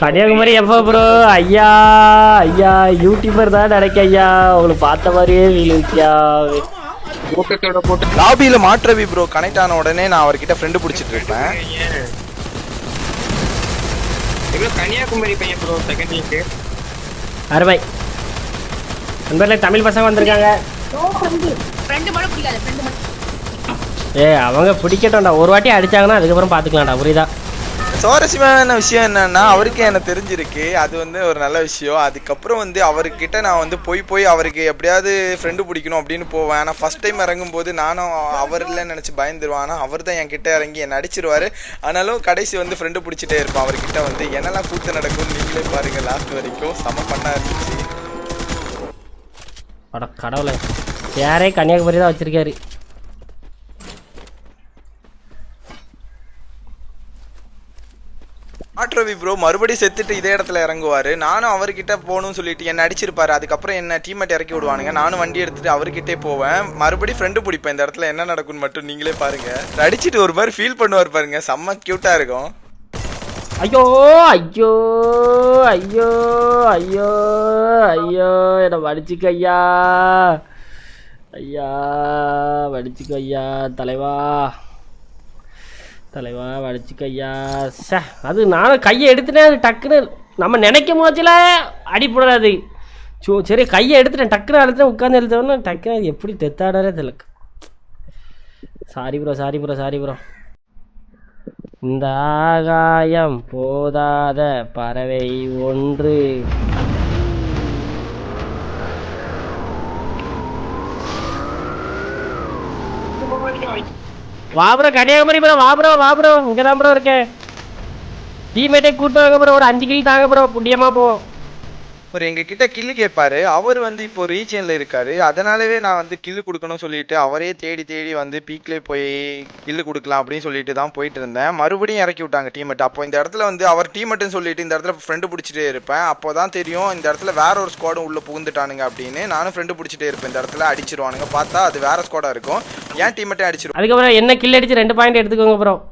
கன்னியாகுமரி எப்போ ப்ரோ ஐயா ஐயா யூடியூபர் தான் நினைக்க ஐயா. உங்களுக்கு பார்த்த மாதிரியே கூட்டம் லாபியில மாற்றவி ப்ரோ கனெக்ட் ஆன உடனே நான் அவர்கிட்ட ஃப்ரெண்டு பிடிச்சிட்டு இருப்பேன். கன்னியாகுமரி பையன் ப்ரோ செகண்ட் லிங்க் அருமை. நண்பர்களே தமிழ் பசங்க வந்திருக்காங்க. ஏ அவங்க பிடிக்கட்டும்டா. ஒரு வாட்டி அடிச்சாங்கன்னா அதுக்கப்புறம் பார்த்துக்கலாம்டா புரியுதா? சுவாரஸ்யமான விஷயம் என்னன்னா அவருக்கு எனக்கு தெரிஞ்சிருக்கு அது வந்து ஒரு நல்ல விஷயம். அதுக்கப்புறம் வந்து அவர்கிட்ட நான் வந்து போய் போய் அவருக்கு எப்படியாவது ஃப்ரெண்டு பிடிக்கணும் அப்படின்னு போவேன். ஆனால் ஃபஸ்ட் டைம் இறங்கும்போது நானும் அவர் இல்லைன்னு நினச்சி பயந்துருவேன். ஆனால் அவர் தான் என் கிட்ட இறங்கி என்னை அடிச்சிருவாரு. ஆனாலும் கடைசி வந்து ஃப்ரெண்டு பிடிச்சிட்டே இருப்பான். அவர்கிட்ட வந்து என்னெல்லாம் கூத்து நடக்கும் நீங்களே பாருங்க லாஸ்ட் வரைக்கும். செம பண்ணா இருந்துச்சு. கடவுளை. யாரே கன்னியாகுமரி தான் வச்சிருக்காரு. மாற்றவி ப்ரோ மறுபடியும் செத்துட்டு இதே இடத்துல இறங்குவாரு. நானும் அவர்கிட்ட போகணும்னு சொல்லிட்டு என்ன அடிச்சிருப்பாரு. அதுக்கப்புறம் என்ன டீமெட் இறக்கி விடுவானுங்க. நானும் வண்டி எடுத்துட்டு அவர்கிட்டே போவேன். மறுபடியும் ஃப்ரெண்டு பிடிப்பேன். இந்த இடத்துல என்ன நடக்கும்னு மட்டும் நீங்களே பாருங்க. அடிச்சிட்டு ஒரு மாதிரி ஃபீல் பண்ணுவார் பாருங்க. செம்ம கியூட்டா இருக்கும். ஐயோ ஐயோ ஐயோ ஐயோ ஐயோ என்னை வடிச்சுக்க ஐயா. ஐயா வடிச்சுக்க ஐயா தலைவா. தலைவா வடிச்சுக்க ஐயா சே அது நானும் கையை எடுத்துட்டேன் அது டக்குன்னு. நம்ம நினைக்கும் போச்சுல அடிப்படாது சோ சரி கையை எடுத்துட்டேன் டக்குனு அழுத்தேன் உட்காந்து எழுத்தவொன்னே டக்குன்னு அது எப்படி தெத்தாடறே தெரியல. Sorry bro sorry bro sorry bro இந்த ஆகாயம் போதாத பறவை ஒன்று. வா ப்ரோ கன்னியாகுமரி ப்ரோ வா ப்ரோ வா ப்ரோ இங்கே தான் ப்ரோ இருக்கேன். டீமேட்டே கூட்டு வாங்க ப்ரோ. ஒரு அஞ்சு கிலோ தாங்க ப்ரோ. புண்ணியமாக போவோம் அவர் எங்ககிட்ட கில்லு கேட்பாரு. அவர் வந்து இப்போ ரீஜன்ல இருக்காரு. அதனாலவே நான் வந்து கில்லு கொடுக்கணும்னு சொல்லிட்டு அவரே தேடி தேடி வந்து பீக்லேயே போய் கில்லு கொடுக்கலாம் அப்படின்னு சொல்லிட்டு தான் போயிட்டு இருந்தேன். மறுபடியும் இறக்கி விட்டாங்க டீமெட் அப்போ இந்த இடத்துல வந்து அவர் டீமெட்டுன்னு சொல்லிட்டு இந்த இடத்துல ஃப்ரெண்டு பிடிச்சிட்டே இருப்பேன். அப்போ தான் தெரியும் இந்த இடத்துல வேற ஒரு ஸ்குவாடும் உள்ள புகுந்துட்டானுங்க அப்படின்னு. நானும் ஃப்ரெண்டு பிடிச்சிட்டே இருப்பேன். இந்த இடத்துல அடிச்சிருவானுங்க. பார்த்தா அது வேற ஸ்குவாடா இருக்கும். ஏன் டீமெட்டே அடிச்சிருவோம் அதுக்கப்புறம் என்ன கில் அடிச்சு ரெண்டு பாயிண்ட் எடுத்துக்கோங்க அப்புறம்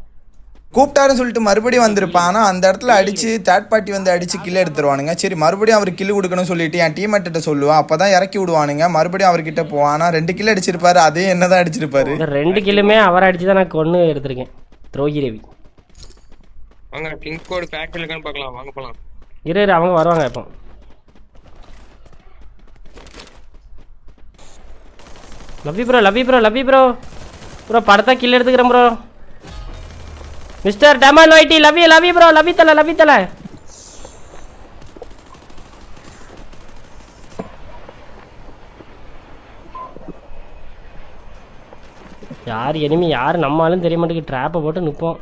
கூப்பிட்டாருன்னு சொல்லிட்டு மறுபடியும் வந்திருப்பான். ஆனால் அந்த இடத்துல அடிச்சு தேர்ட் பார்ட்டி வந்து அடிச்சு கில் எடுத்துருவானுங்க. சரி மறுபடியும் அவர் கில் கொடுக்கணும்னு சொல்லிட்டு என் டீம்மேட்ட சொல்லுவேன். அப்போ தான் இறக்கி விடுவானுங்க. மறுபடியும் அவர்கிட்ட போவான். ஆனால் ரெண்டு கில் அடிச்சிருப்பாரு. அதே என்ன தான் அடிச்சிருப்பாரு. இந்த ரெண்டு கில்லுமே அவரை அடிச்சு தான் நான் கொன்று எடுத்திருக்கேன். துரோகி ரவி. வாங்க பிங்க் கோடு ஃபேக்டரி இருக்கான்னு பார்க்கலாம். வாங்க போலாம். இரு இரு, அவங்க வருவாங்க இப்போ. லவ்வி ப்ரோ லவ்வி ப்ரோ லவ்வி ப்ரோ ப்ரோ படத்தை கில் எடுத்துக்கிறேன் ப்ரோ மிஸ்டர் டமல் ஒயிட்டி love you bro love you தல லவ் யூ தல யார் எனிமி யார் நம்மளும் தெரிய மாட்டேங்குது. ட்ராப்பை போட்டு நிற்போம்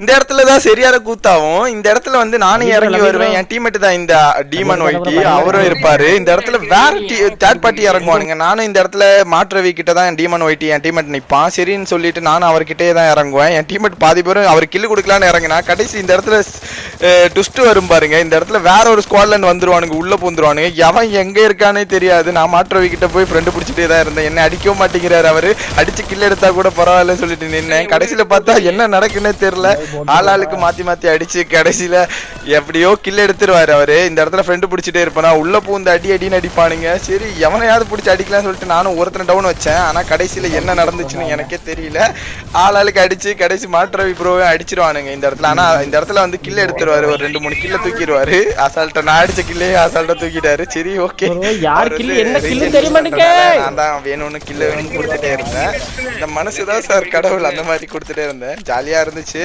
இந்த இடத்துல தான் சரியான கூத்தாவும். இந்த இடத்துல வந்து நானே இறங்கி வருவேன். என் டீம்மேட் தான் இந்த டீமன் ஒயிட்டி அவரும் இருப்பாரு. இந்த இடத்துல வேற தேர்ட் பார்ட்டி இறங்குவானுங்க. நானும் இந்த இடத்துல மாற்றவி கிட்ட தான் என் டீமன் ஒயிட்டி என் டீம்மேட் நிப்பான். சரின்னு சொல்லிட்டு நானும் அவர்கிட்டே தான் இறங்குவேன். என் டீம்மேட் பாதி பேரும் அவர் கில்லு கொடுக்கலான்னு இறங்கினா கடைசி இந்த இடத்துல டுஸ்ட் வரும் பாருங்க. இந்த இடத்துல வேற ஒரு ஸ்குவாட்ல இருந்து வந்துருவானுங்க உள்ள பூந்துருவானுங்க. எவன் எங்க இருக்கானே தெரியாது. நான் மாற்றவி கிட்ட போய் ஃப்ரெண்டு பிடிச்சிட்டே தான் இருந்தேன். என்ன அடிக்கவும் மாட்டேங்கிறாரு அவரு. அடிச்சு கில் எடுத்தா கூட பரவாயில்லன்னு சொல்லிட்டு நின்னேன். கடைசியில பார்த்தா என்ன நடக்குன்னே தெரியல. ஆளாளுக்கு மாத்தி மாத்தி அடிச்சு கடைசியில எப்படியோ கில் எடுத்துருவாரு அவரு. இந்த இடத்துல ஃப்ரெண்டு பிடிச்சிட்டே இருப்பானா உள்ள பூந்து அடி அடின்னு அடிப்பானுங்க. சரி எவனையாவது பிடிச்சி அடிக்கலாம்னு சொல்லிட்டு நானும் ஒருத்தனை டவுன் வச்சேன். ஆனா கடைசியில என்ன நடந்துச்சுன்னு எனக்கே தெரியல. ஆளாளுக்கு அடிச்சு கடைசி மாற்றவி ப்ரோவே அடிச்சிருவானுங்க இந்த இடத்துல. ஆனா இந்த இடத்துல வந்து கில் எடுத்துருவாரு ஒரு ரெண்டு மூணு கில்ல தூக்கிடுவாரு. அசால்ட்டா நான் அடிச்ச கில்லே அசால்ட்டா தூக்கிட்டாரு? சரி ஓகே யார் kill, என்ன kill தெரிய மாட்டேங்குது. நான் தான் வேணும்னு கில்ல வேணும்னு கொடுத்துட்டே இருந்தேன். இந்த மனசு தான் சார் கடவுள் அந்த மாதிரி கொடுத்துட்டே இருந்தேன். ஜாலியா இருந்துச்சு.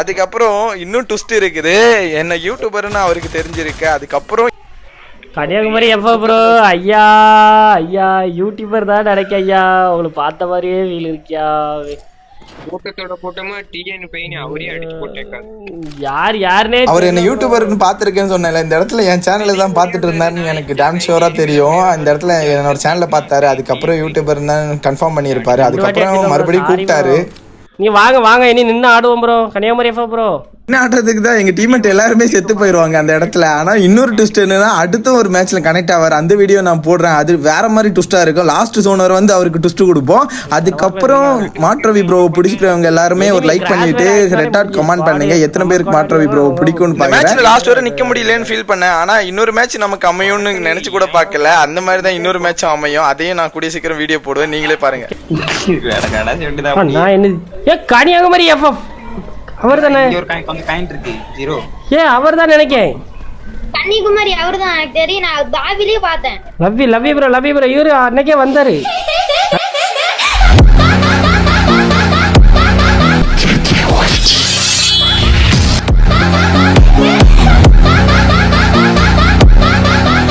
அதுக்கப்புறம் இன்னும் ட்விஸ்ட் இருக்குது. என்ன யூடியூபர்னு அவருக்கு தெரிஞ்சிருக்கு. அதுக்கப்புறம் கன்னியாகுமரி எப்போ ப்ரோ ஐயா ஐயா யூடியூபர் தான் நினைக்க ஐயா. உங்களுக்கு பார்த்த மாதிரியே வீல் இருக்கியா? கூட்டத்தோட கூட்டமா டிஎன் பையன் அவரே அடிச்சு போட்டேக்காரு. யார் யாருனே அவர் என்ன யூடியூபர்னு பார்த்துருக்கேன்னு சொன்னேன்ல இந்த இடத்துல என் சேனலை தான் பார்த்துட்டு இருந்தாருன்னு எனக்கு டாம் ஷோரா தெரியும். இந்த இடத்துல என்னோட சேனலை பார்த்தாரு அதுக்கப்புறம் யூடியூபர் தான் கன்ஃபார்ம் பண்ணியிருப்பாரு. அதுக்கப்புறம் மறுபடியும் கூப்பிட்டாரு. நீ வாங்க வாங்க இனி நின்று ஆடுவோம் ப்ரோ கன்னியாகுமரி எப்போ ப்ரோ ஆடுறதுக்கு தான் எங்க டீம்மேட் எல்லாருமே செத்து போயிருவாங்க அந்த இடத்துல. ஆனா இன்னொரு ட்விஸ்ட் என்னன்னா அடுத்த ஒரு மேட்ச்ல கனெக்ட் ஆவார். அந்த வீடியோ நான் போடுறேன். அது வேற மாதிரி ட்விஸ்டா இருக்கும். லாஸ்ட் சோனர் வந்து அவருக்கு ட்விஸ்ட் கொடுப்போம். அதுக்கப்புறம் மாற்றவி ப்ரோ பிடிக்கிறவங்க எல்லாருமே ஒரு லைக் பண்ணிட்டு ரெட் ஆட் கமெண்ட் பண்ணுங்க. எத்தனை பேருக்கு மாற்றவி ப்ரோ பிடிக்கும்னு மேட்ச்ல லாஸ்ட் வரை நிக்க முடியலன்னு ஃபீல் பண்ணேன். ஆனா இன்னொரு மேட்ச் நமக்கு அமையும்னு நினைச்சு கூட பார்க்கல அந்த மாதிரி தான் இன்னொரு மேட்ச் அமையும். அதையும் நான் கூடிய சீக்கிரம் வீடியோ போடுவேன். நீங்களே பாருங்க. நான் என்ன ஏ கன்னியாகுமரி எஃப்எஃப் அவர் தானே? இங்க ஒரு காயின் கொஞ்சம் காயின் இருக்கு ஜீரோ ஏ அவர் தான் நினைக்கேன்? கன்னிகுமாரி அவர்தான் எனக்கு தெரியும். நான் தாவிலே பார்த்தேன். லவ்வி லவ்வி ப்ரோ லவ்வி ப்ரோ இவரு அன்னைக்கே வந்தாரு.